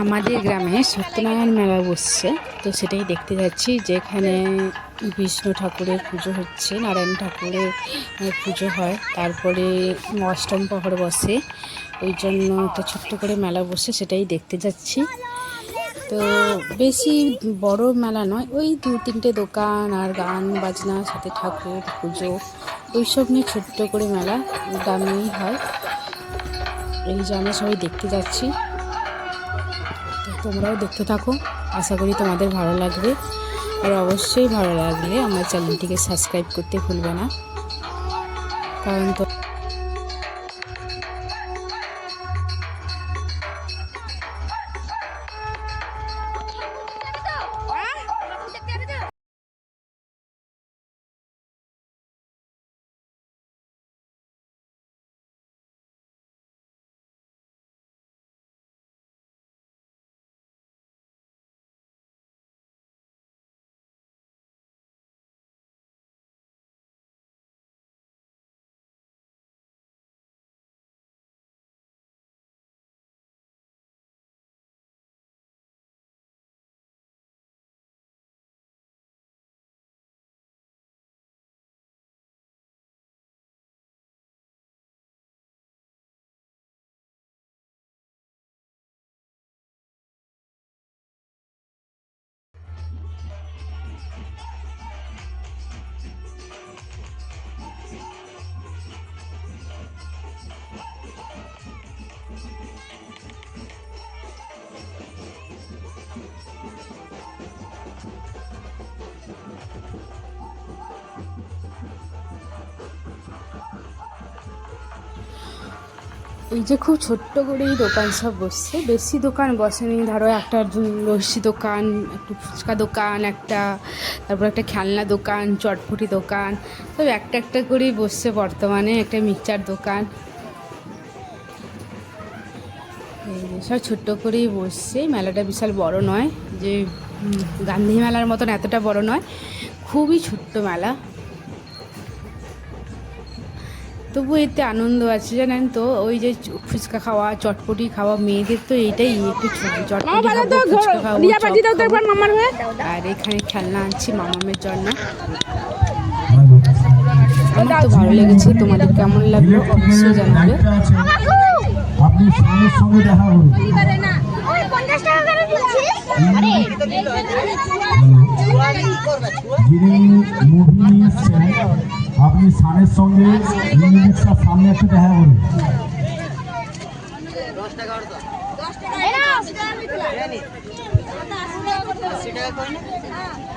আমাদের গ্রামে সত্যনারায়ণ মেলা বসছে, তো সেটাই দেখতে যাচ্ছি যেখানে বিষ্ণু ঠাকুরের পুজো হচ্ছে, নারায়ণ ঠাকুরের পুজো হয়। তারপরে অষ্টম প্রহর বসে, ওই জন্য একটা ছোট্ট করে মেলা বসে, সেটাই দেখতে যাচ্ছি। তো বেশি বড় মেলা নয়, ওই দু তিনটে দোকান আর গান বাজনা, সাথে ঠাকুর, পুজো, ওইসব নিয়ে ছোট্ট করে মেলা গ্রামেই হয়। এই যে আমরা সবাই দেখতে যাচ্ছি। তো তোমরাও দেখতে থাকো। আশা করি তোমাদের ভালো লাগবে। আর অবশ্যই ভালো লাগলে আমার চ্যানেলটিকে সাবস্ক্রাইব করতে ভুলবে না। কারণ তো এই যে খুব ছোট্ট করেই দোকান সব বসছে। বেশি দোকান বসেনি। ধরো একটা লস্যি দোকান, একটু ফুচকা দোকান, একটা, তারপর একটা খেলনা দোকান, চটপটি দোকান, সব একটা একটা করেই বসছে বর্তমানে, একটা মিক্সচার দোকান। সব ছোট্ট করেই বসছে। মেলাটা বিশাল বড় নয়, যে গান্ধী মেলার মতন এতটা বড় নয়। খুবই ছোট্ট মেলা। তবু এতে আনন্দ আছে জানেন তো? ওই যে ফুচকা খাওয়া চটপটি খাওয়া মেয়েদের তো এটাই একটু চটপটি খাওয়া। আর এখানে খেলনা আনছি মামামের জন্য। আমার তো ভালো লেগেছে তোমাদের কেমন লাগল অবশ্যই জানাবে। আপনি সঙ্গে দেখা করুন যিনি মুভি আপনি স্বামীর সঙ্গে সামনে একটু দেখা করুন।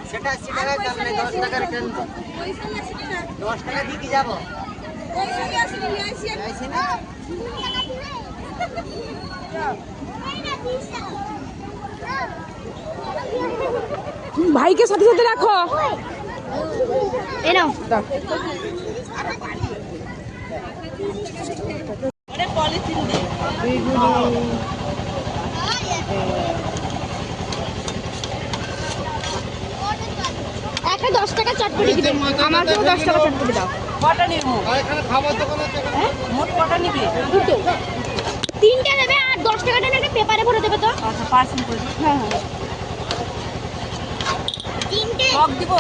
সেটা নেই দশ টাকার দশ টাকা দিয়ে কি যাব? না ভাইকে সাথে সাথে রাখো। একটা দশ টাকা চটপটি দিবে। আমাকেও দশ টাকা চটপটি দাও। কটা নিবি মোট কটা নিবি? দুটো। তিনটে দেবে আর দশ টাকাটা না একটা পেপারে ভরে দেবে তো। আচ্ছা পার্সেন্ট করে দিবি। হ্যাঁ হ্যাঁ। তিনটে। টক দিব।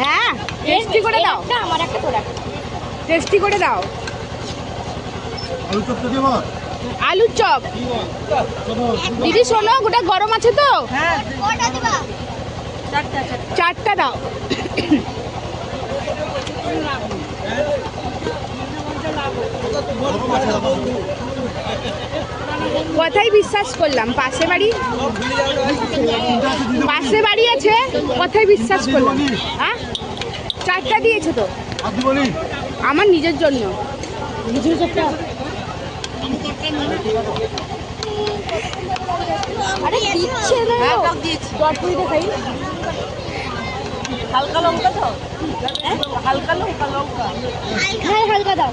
হ্যাঁ টেস্টি করে দাও। একটা আমার একটা তোর টেস্টি করে দাও। আলুর চপ। দিদি শোনো গোটা গরম আছে তো? হ্যাঁ। কটা দিবা? চারটা চারটা। চারটা দাও। কথাই বিশ্বাস করলাম পাশে বাড়ি? পাশে বাড়ি আছে কথাই বিশ্বাস করলাম। হ্যাঁ চারটা দিয়েছ তো? আমার নিজের জন্য। নিজের চারটা আরে দিচ্ছে না। হ্যাঁ হালকা লঙ্কা তো হ্যাঁ? হালকা লঙ্কা লঙ্কা। হ্যাঁ হালকা দাও।